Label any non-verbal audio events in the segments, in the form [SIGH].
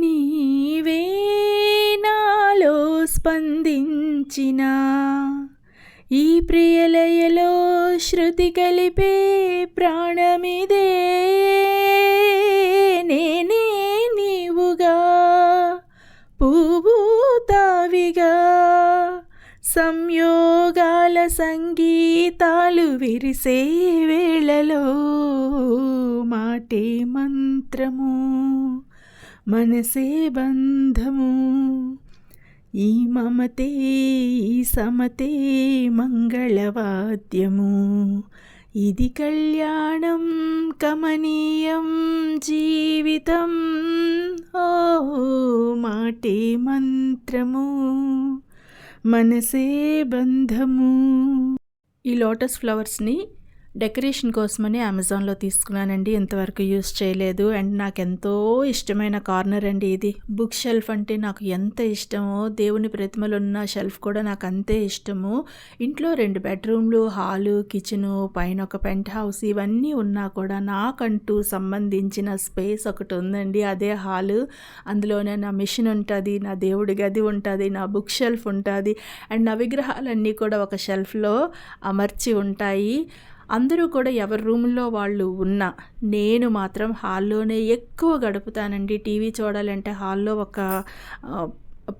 నీవే నాలో స్పందించిన ఈ ప్రియలయలో శృతి కలిపే ప్రాణమిదే. నేనే నీవుగా పువ్వు తావిగా సంయోగాల సంగీతాలు విరిసే వేళలో మాటే మంత్రము. మనసే బంధము. ఈ మమతే ఈ సమతే మంగళవాద్యము. ఇది కళ్యాణం కమనీయం జీవితం. ఓ మాటే మంత్రము. మనసే బంధము. ఈ లోటస్ ఫ్లవర్స్ని డెకరేషన్ కోసమని అమెజాన్లో తీసుకున్నానండి. ఇంతవరకు యూస్ చేయలేదు. అండ్ నాకు ఎంతో ఇష్టమైన కార్నర్ అండి ఇది. బుక్ షెల్ఫ్ అంటే నాకు ఎంత ఇష్టమో దేవుని ప్రతిమలు ఉన్న షెల్ఫ్ కూడా నాకు అంతే ఇష్టము. ఇంట్లో రెండు బెడ్రూమ్లు హాలు కిచెను పైన ఒక పెంట్ హౌస్ ఇవన్నీ ఉన్నా కూడా నాకంటూ సంబంధించిన స్పేస్ ఒకటి ఉందండి. అదే హాలు. అందులోనే నా మిషన్ ఉంటుంది నా దేవుడి గది ఉంటుంది నా బుక్ షెల్ఫ్ ఉంటుంది. అండ్ నా విగ్రహాలన్నీ కూడా ఒక షెల్ఫ్లో అమర్చి ఉంటాయి. అందరూ కూడా ఎవరి రూమ్లో వాళ్ళు ఉన్నా నేను మాత్రం హాల్లోనే ఎక్కువ గడుపుతానండి. టీవీ చూడాలంటే హాల్లో ఒక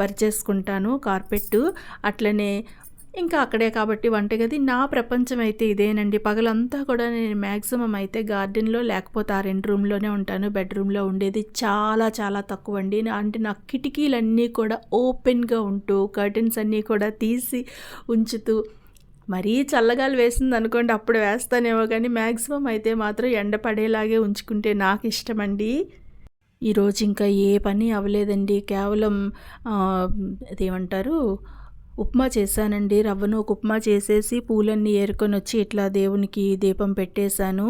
పరిచేసుకుంటాను కార్పెట్టు అట్లనే. ఇంకా అక్కడే కాబట్టి వంటగది నా ప్రపంచం అయితే ఇదేనండి. పగలంతా కూడా నేను మ్యాక్సిమం అయితే గార్డెన్లో లేకపోతే ఆ రెండు రూమ్లోనే ఉంటాను. బెడ్రూమ్లో ఉండేది చాలా చాలా తక్కువ అండి అంటే నా కిటికీలన్నీ కూడా ఓపెన్గా ఉంటూ కర్టెన్స్ అన్నీ కూడా తీసి ఉంచుతూ మరీ చల్లగాలి వేసింది అనుకోండి అప్పుడు వేస్తానేమో కానీ మ్యాక్సిమం అయితే మాత్రం ఎండ పడేలాగే ఉంచుకుంటే నాకు ఇష్టమండి. ఈరోజు ఇంకా ఏ పని అవ్వలేదండి. కేవలం అదేమంటారు ఉప్మా చేశానండి. రవ్వను ఒక ఉప్మా చేసేసి పూలన్నీ ఏరుకొని వచ్చి ఇట్లా దేవునికి దీపం పెట్టేశాను.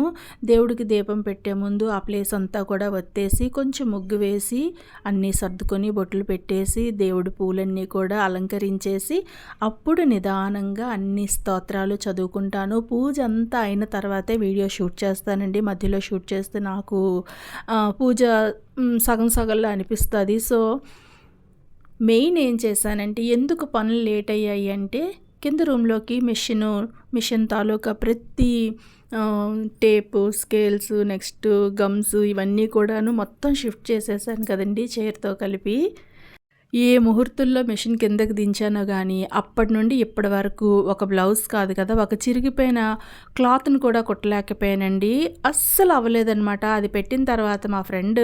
దేవుడికి దీపం పెట్టే ముందు ఆ ప్లేస్ అంతా కూడా వత్తేసి కొంచెం ముగ్గు వేసి అన్నీ సర్దుకొని బొట్లు పెట్టేసి దేవుడి పూలన్నీ కూడా అలంకరించేసి అప్పుడు నిదానంగా అన్ని స్తోత్రాలు చదువుకుంటాను. పూజ అంతా అయిన తర్వాతే వీడియో షూట్ చేస్తానండి. మధ్యలో షూట్ చేస్తే నాకు పూజ సగం సగంలో అనిపిస్తుంది. సో మెయిన్ ఏం చేశానంటే ఎందుకు పనులు లేట్ అయ్యాయి అంటే కింద రూమ్లోకి మిషన్ మిషన్ తాలూకా ప్రతి టేపు స్కేల్స్ నెక్స్ట్ గమ్స్ ఇవన్నీ కూడాను మొత్తం షిఫ్ట్ చేసేసాను కదండి చైర్తో కలిపి. ఏ ముహూర్తుల్లో మిషన్ కిందకి దించానో కానీ అప్పటి నుండి ఇప్పటి వరకు ఒక బ్లౌజ్ కాదు కదా ఒక చిరిగిపోయిన క్లాత్ని కూడా కుట్టలేకపోయానండి. అస్సలు అవ్వలేదన్నమాట. అది పెట్టిన తర్వాత మా ఫ్రెండ్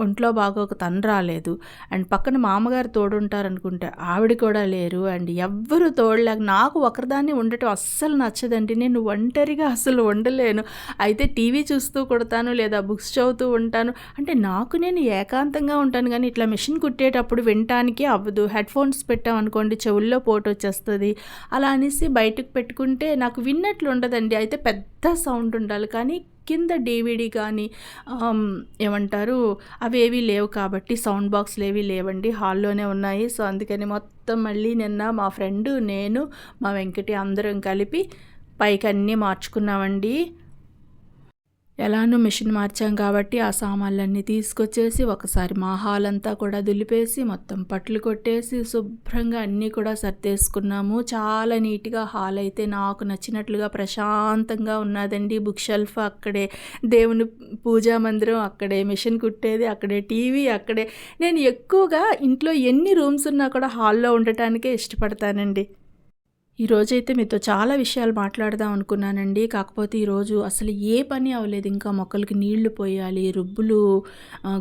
ఒంట్లో బాగోక తను రాలేదు. అండ్ పక్కన మామగారు తోడుంటారనుకుంటే ఆవిడ కూడా లేరు. అండ్ ఎవ్వరు తోడలేక నాకు ఒకరిదాన్ని ఉండటం అస్సలు నచ్చదండి. నేను ఒంటరిగా అసలు ఉండలేను. అయితే టీవీ చూస్తూ కొడతాను లేదా బుక్స్ చదువుతూ ఉంటాను. అంటే నాకు నేను ఏకాంతంగా ఉంటాను కానీ ఇట్లా మిషన్ కుట్టేటప్పుడు వినటానికి అవ్వదు. హెడ్ ఫోన్స్ పెట్టామనుకోండి చెవుల్లో పోటు వచ్చేస్తుంది. అలా అనేసి బయటకు పెట్టుకుంటే నాకు విన్నట్లు ఉండదండి. అయితే పెద్ద సౌండ్ ఉండాలి. కానీ కింద డీవీడీ కానీ ఏమంటారు అవేవి లేవు కాబట్టి సౌండ్ బాక్స్లు ఏవి లేవండి హాల్లోనే ఉన్నాయి. సో అందుకని మొత్తం మళ్ళీ నిన్న మా ఫ్రెండ్ నేను మా వెంకటి అందరం కలిపి పైకి అన్నీ మార్చుకున్నామండి. ఎలానో మిషన్ మార్చాం కాబట్టి ఆ సామాన్లన్నీ తీసుకొచ్చేసి ఒకసారి మా హాల్ అంతా కూడా దులిపేసి మొత్తం పట్లు కొట్టేసి శుభ్రంగా అన్నీ కూడా సర్దేసుకున్నాము. చాలా నీట్గా హాల్ అయితే నాకు నచ్చినట్లుగా ప్రశాంతంగా ఉన్నదండి. బుక్ షెల్ఫ్ అక్కడే దేవుని పూజా మందిరం అక్కడే మిషన్ కుట్టేది అక్కడే టీవీ అక్కడే. నేను ఎక్కువగా ఇంట్లో ఎన్ని రూమ్స్ ఉన్నా కూడా హాల్లో ఉండటానికే ఇష్టపడతానండి. ఈరోజైతే మీతో చాలా విషయాలు మాట్లాడదాం అనుకున్నానండి. కాకపోతే ఈరోజు అసలు ఏ పని అవ్వలేదు. ఇంకా మొక్కలకి నీళ్ళు పోయాలి రుబ్బులు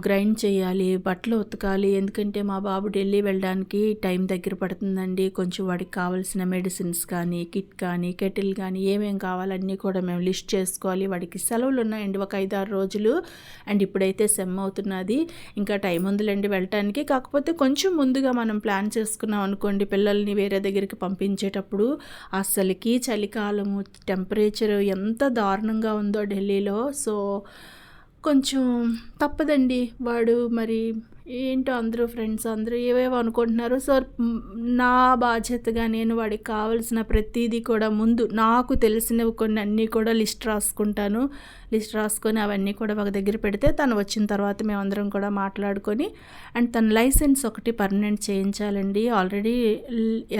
గ్రైండ్ చేయాలి బట్టలు ఉతకాలి. ఎందుకంటే మా బాబు ఢిల్లీ వెళ్ళడానికి టైం దగ్గర పడుతుందండి. కొంచెం వాడికి కావాల్సిన మెడిసిన్స్ కానీ కిట్ కానీ కెటిల్ కానీ ఏమేం కావాలన్నీ కూడా మేము లిస్ట్ చేసుకోవాలి. వాడికి సెలవులు ఉన్నాయండి ఒక ఐదారు రోజులు. అండ్ ఇప్పుడైతే సెమ్ అవుతున్నది. ఇంకా టైం ఉందిలేండి వెళ్ళటానికి. కాకపోతే కొంచెం ముందుగా మనం ప్లాన్ చేసుకున్నాం అనుకోండి పిల్లల్ని వేరే దగ్గరికి పంపించేటప్పుడు అస్సలకి చలికాలము టెంపరేచర్ ఎంత దారుణంగా ఉందో ఢిల్లీలో. సో కొంచెం తప్పదండి వాడు మరి ఏంటో అందరూ ఫ్రెండ్స్ అందరూ ఏవేవో అనుకుంటున్నారు. సో నా బాధ్యతగా నేను వాడికి కావాల్సిన ప్రతిదీ కూడా ముందు నాకు తెలిసినవి కొన్ని అన్నీ కూడా లిస్ట్ రాసుకుంటాను. లిస్ట్ రాసుకొని అవన్నీ కూడా ఒక దగ్గర పెడితే తను వచ్చిన తర్వాత మేమందరం కూడా మాట్లాడుకొని అండ్ తన లైసెన్స్ ఒకటి పర్మనెంట్ చేయించాలండి. ఆల్రెడీ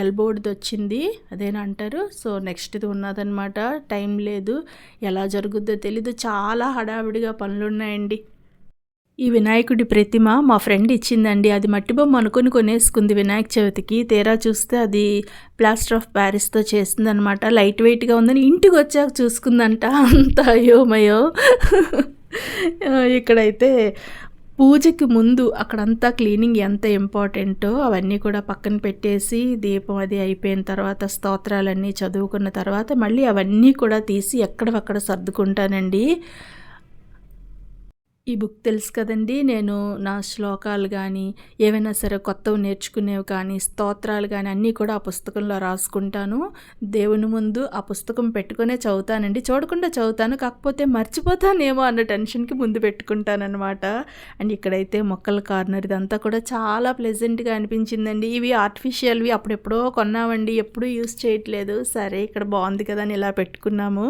ఎల్బోర్డ్ది వచ్చింది. అదేనంటారు సో నెక్స్ట్ది ఉన్నదనమాట టైం లేదు. ఎలా జరుగుద్దో తెలీదు. చాలా హడావిడిగా పనులు ఉన్నాయండి ఈ వినాయకుడి ప్రతిమ మా ఫ్రెండ్ ఇచ్చిందండి. అది మట్టి బొమ్మ అనుకుని కొనేసుకుంది. వినాయక చవితికి తీరా చూస్తే అది ప్లాస్టర్ ఆఫ్ ప్యారిస్తో చేసిందనమాట లైట్ వెయిట్గా ఉందని ఇంటికి వచ్చాక చూసుకుందంట. అంత అయోమయో. ఇక్కడైతే పూజకి ముందు అక్కడంతా క్లీనింగ్ ఎంత ఇంపార్టెంటో అవన్నీ కూడా పక్కన పెట్టేసి దీపం అది అయిపోయిన తర్వాత స్తోత్రాలన్నీ చదువుకున్న తర్వాత మళ్ళీ అవన్నీ కూడా తీసి ఎక్కడవక్కడ సర్దుకుంటానండి. ఈ బుక్ తెలుసు కదండి. నేను నా శ్లోకాలు కానీ ఏవైనా సరే కొత్తవి నేర్చుకునేవి కానీ స్తోత్రాలు కానీ అన్నీ కూడా ఆ పుస్తకంలో రాసుకుంటాను. దేవుని ముందు ఆ పుస్తకం పెట్టుకునే చదువుతానండి. చూడకుండా చదువుతాను. కాకపోతే మర్చిపోతానేమో అన్న టెన్షన్కి ముందు పెట్టుకుంటానన్నమాట. అండ్ ఇక్కడైతే మొక్కల కార్నర్ ఇదంతా కూడా చాలా ప్లెజెంట్గా అనిపించిందండి. ఇవి ఆర్టిఫిషియల్వి అప్పుడెప్పుడో కొన్నామండి. ఎప్పుడూ యూస్ చేయట్లేదు. సరే ఇక్కడ బాగుంది కదా అని ఇలా పెట్టుకున్నాము.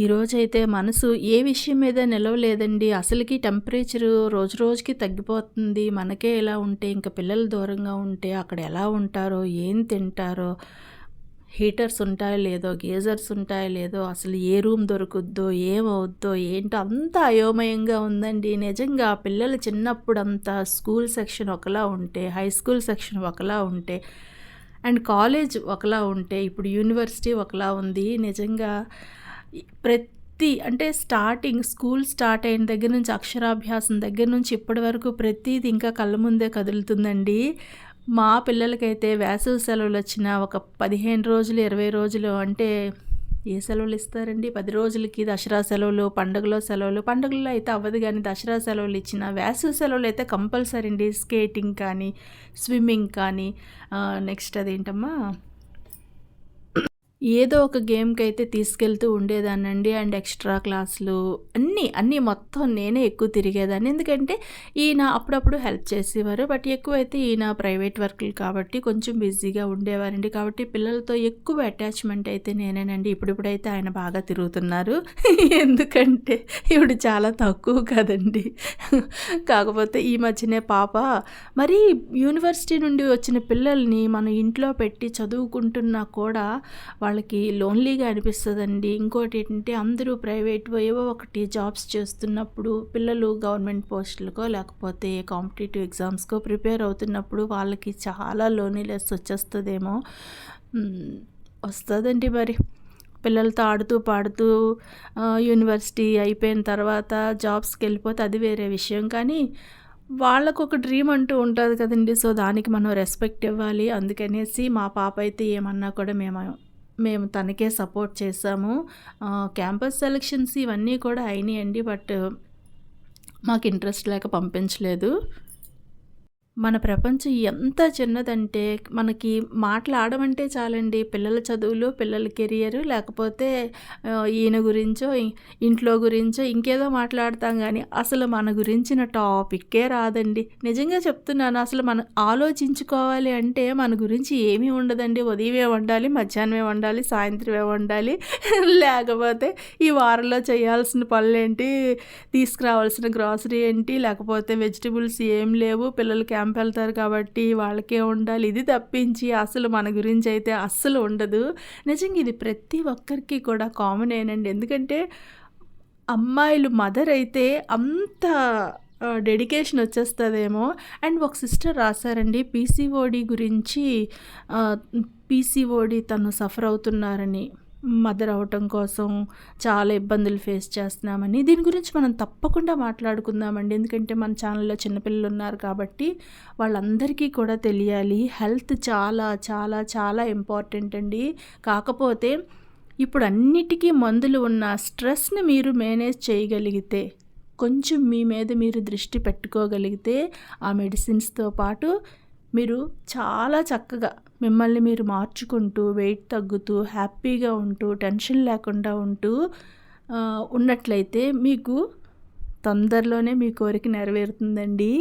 ఈరోజైతే మనసు ఏ విషయం మీద నిలవలేదండి. అసలుకి టెంపరేచరు రోజు రోజుకి తగ్గిపోతుంది. మనకే ఎలా ఉంటే ఇంకా పిల్లలు దూరంగా ఉంటే అక్కడ ఎలా ఉంటారో ఏం తింటారో హీటర్స్ ఉంటాయో లేదో గీజర్స్ ఉంటాయో లేదో అసలు ఏ రూమ్ దొరుకుద్దో ఏమవుద్దో ఏంటో అంత అయోమయంగా ఉందండి. నిజంగా పిల్లలు చిన్నప్పుడు అంతా స్కూల్ సెక్షన్ ఒకలా ఉంటే హై స్కూల్ సెక్షన్ ఒకలా ఉంటే అండ్ కాలేజ్ ఒకలా ఉంటే ఇప్పుడు యూనివర్సిటీ ఒకలా ఉంది. నిజంగా ప్రతి అంటే స్టార్టింగ్ స్కూల్ స్టార్ట్ అయిన దగ్గర నుంచి అక్షరాభ్యాసం దగ్గర నుంచి ఇప్పటి వరకు ప్రతిది ఇంకా కళ్ళ ముందే కదులుతుందండి. మా పిల్లలకైతే వేసవి సెలవులు వచ్చిన ఒక పదిహేను రోజులు ఇరవై రోజులు అంటే ఏ సెలవులు ఇస్తారండి? పది రోజులకి దసరా సెలవులు పండుగలో సెలవులు. పండుగల్లో అయితే అవ్వదు కానీ దసరా సెలవులు ఇచ్చిన వేసవి సెలవులు అయితే కంపల్సరీ అండి. స్కేటింగ్ కానీ స్విమ్మింగ్ కానీ నెక్స్ట్ అదేంటమ్మా? ఏదో ఒక గేమ్కి అయితే తీసుకెళ్తూ ఉండేదానండి అండ్ ఎక్స్ట్రా క్లాసులు అన్నీ అన్నీ మొత్తం నేనే ఎక్కువ తిరిగేదాన్ని. ఎందుకంటే ఈయన అప్పుడప్పుడు హెల్ప్ చేసేవారు. బట్ ఎక్కువైతే ఈయన ప్రైవేట్ వర్క్లు కాబట్టి కొంచెం బిజీగా ఉండేవారండి. కాబట్టి పిల్లలతో ఎక్కువ అటాచ్మెంట్ అయితే నేనేనండి. ఇప్పుడిప్పుడైతే ఆయన బాగా తిరుగుతున్నారు. [LAUGHS] ఎందుకంటే ఇప్పుడు చాలా తక్కువ కదండి. కాకపోతే ఈ మధ్యనే పాప మరి యూనివర్సిటీ నుండి వచ్చిన పిల్లల్ని మనం ఇంట్లో పెట్టి చదువుకుంటున్నా కూడా వాళ్ళకి లోన్లీగా అనిపిస్తుందండి. ఇంకోటి ఏంటంటే అందరూ ప్రైవేట్ ఏవో ఒకటి జాబ్స్ చేస్తున్నప్పుడు పిల్లలు గవర్నమెంట్ పోస్టులకో లేకపోతే కాంపిటేటివ్ ఎగ్జామ్స్కో ప్రిపేర్ అవుతున్నప్పుడు వాళ్ళకి చాలా లోన్లీనెస్ వచ్చేస్తుందేమో. వస్తుందండి మరి. పిల్లలతో ఆడుతూ పాడుతూ యూనివర్సిటీ అయిపోయిన తర్వాత జాబ్స్కి వెళ్ళిపోతే అది వేరే విషయం. కానీ వాళ్ళకు ఒక డ్రీమ్ అంటూ ఉంటుంది కదండి. సో దానికి మనం రెస్పెక్ట్ ఇవ్వాలి. అందుకనేసి మా పాప అయితే ఏమన్నా కూడా మేము మేము తనకే సపోర్ట్ చేసాము క్యాంపస్ సెలక్షన్స్ ఇవన్నీ కూడా అయినాయండి బట్ మాకు ఇంట్రెస్ట్ లేక పంపించలేదు. మన ప్రపంచం ఎంత చిన్నదంటే మనకి మాట్లాడమంటే చాలండి. పిల్లల చదువులు పిల్లల కెరియర్ లేకపోతే ఈయన గురించో ఇంట్లో గురించో ఇంకేదో మాట్లాడతాం కానీ అసలు మన గురించిన టాపిక్కే రాదండి. నిజంగా చెప్తున్నాను అసలు మనం ఆలోచించుకోవాలి అంటే మన గురించి ఏమీ ఉండదండి. ఉదయమే వండాలి మధ్యాహ్నమే వండాలి సాయంత్రమే వండాలి. [LAUGHS] లేకపోతే ఈ వారంలో చేయాల్సిన పనులు ఏంటి తీసుకురావాల్సిన గ్రాసరీ ఏంటి? లేకపోతే వెజిటబుల్స్ ఏం లేవు పిల్లలకి క్యాంప్ వెళ్తారు కాబట్టి వాళ్ళకే ఉండాలి. ఇది తప్పించి అసలు మన గురించి అయితే అస్సలు ఉండదు. నిజంగా ఇది ప్రతి ఒక్కరికి కూడా కామన్ ఏనండి. ఎందుకంటే అమ్మాయిలు మదర్ అయితే అంత డెడికేషన్ వచ్చేస్తుందేమో. అండ్ ఒక సిస్టర్ రాశారండి పీసీఓడి గురించి పీసీఓడి తను సఫర్ అవుతున్నారని. మదర్ అవటం కోసం చాలా ఇబ్బందులు ఫేస్ చేస్తున్నామని. దీని గురించి మనం తప్పకుండా మాట్లాడుకుందామండి. ఎందుకంటే మన ఛానల్లో చిన్నపిల్లలు ఉన్నారు కాబట్టి వాళ్ళందరికీ కూడా తెలియాలి. హెల్త్ చాలా చాలా చాలా ఇంపార్టెంట్ అండి. కాకపోతే ఇప్పుడు అన్నిటికీ మందులు ఉన్న స్ట్రెస్ని మీరు మేనేజ్ చేయగలిగితే కొంచెం మీ మీద మీరు దృష్టి పెట్టుకోగలిగితే ఆ మెడిసిన్స్తో పాటు మీరు చాలా చక్కగా మిమ్మల్ని మీరు మార్చుకుంటూ వెయిట్ తగ్గుతూ హ్యాపీగా ఉంటూ టెన్షన్ లేకుండా ఉంటూ ఉన్నట్లయితే మీకు తొందరలోనే మీ కోరిక నెరవేరుతుందండి.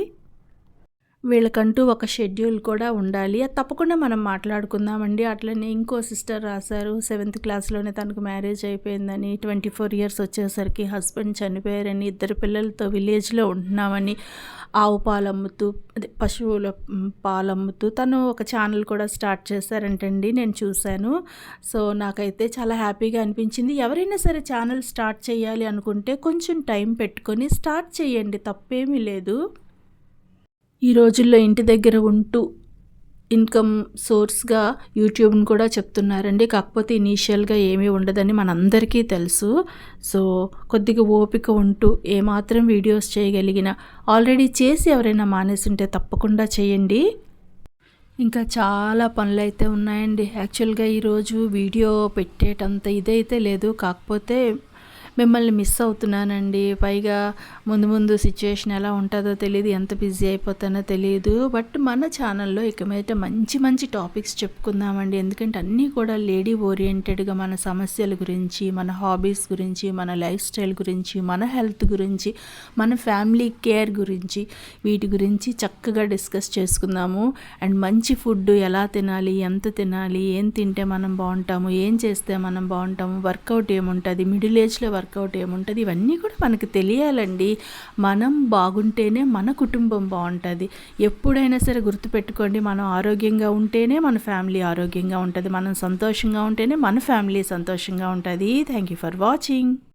వీళ్ళకంటూ ఒక షెడ్యూల్ కూడా ఉండాలి. అది తప్పకుండా మనం మాట్లాడుకుందామండి. అట్లనే ఇంకో సిస్టర్ రాశారు సెవెంత్ క్లాస్లోనే తనకు మ్యారేజ్ అయిపోయిందని ట్వంటీ ఫోర్ ఇయర్స్ వచ్చేసరికి హస్బెండ్ చనిపోయారని ఇద్దరు పిల్లలతో విలేజ్లో ఉంటున్నామని ఆవు పాలు అమ్ముతూ అదే పశువుల పాలమ్ముతూ పాలు అమ్ముతూ తను ఒక ఛానల్ కూడా స్టార్ట్ చేశారంటండి నేను చూశాను. సో నాకైతే చాలా హ్యాపీగా అనిపించింది. ఎవరైనా సరే ఛానల్ స్టార్ట్ చేయాలి అనుకుంటే కొంచెం టైం పెట్టుకొని స్టార్ట్ చేయండి తప్పేమీ లేదు. ఈ రోజుల్లో ఇంటి దగ్గర ఉంటూ ఇన్కమ్ సోర్స్గా యూట్యూబ్ని కూడా చెప్తున్నారండి. కాకపోతే ఇనీషియల్గా ఏమీ ఉండదని మనందరికీ తెలుసు. సో కొద్దిగా ఓపిక ఉంటూ ఏమాత్రం వీడియోస్ చేయగలిగిన ఆల్రెడీ చేసి ఎవరైనా మానేసింటే తప్పకుండా చేయండి. ఇంకా చాలా పనులు అయితే ఉన్నాయండి. యాక్చువల్గా ఈరోజు వీడియో పెట్టేటంత ఇదైతే లేదు. కాకపోతే మిమ్మల్ని మిస్ అవుతున్నానండి. పైగా ముందు ముందు సిచ్యువేషన్ ఎలా ఉంటుందో తెలియదు ఎంత బిజీ అయిపోతానో తెలియదు బట్ మన ఛానల్లో ఇక మీద మంచి మంచి టాపిక్స్ చెప్పుకుందామండి. ఎందుకంటే అన్నీ కూడా లేడీ ఓరియంటెడ్గా మన సమస్యల గురించి మన హాబీస్ గురించి మన లైఫ్ స్టైల్ గురించి మన హెల్త్ గురించి మన ఫ్యామిలీ కేర్ గురించి వీటి గురించి చక్కగా డిస్కస్ చేసుకుందాము. అండ్ మంచి ఫుడ్ ఎలా తినాలి ఎంత తినాలి ఏం తింటే మనం బాగుంటాము ఏం చేస్తే మనం బాగుంటాము వర్కౌట్ ఏముంటుంది మిడిల్ ఏజ్లో వర్క్ వర్కౌట్ ఏముంటుంది? ఇవన్నీ కూడా మనకు తెలియాలండి. మనం బాగుంటేనే మన కుటుంబం బాగుంటుంది. ఎప్పుడైనా సరే గుర్తుపెట్టుకోండి మనం ఆరోగ్యంగా ఉంటేనే మన ఫ్యామిలీ ఆరోగ్యంగా ఉంటుంది. మనం సంతోషంగా ఉంటేనే మన ఫ్యామిలీ సంతోషంగా ఉంటుంది. Thank you for watching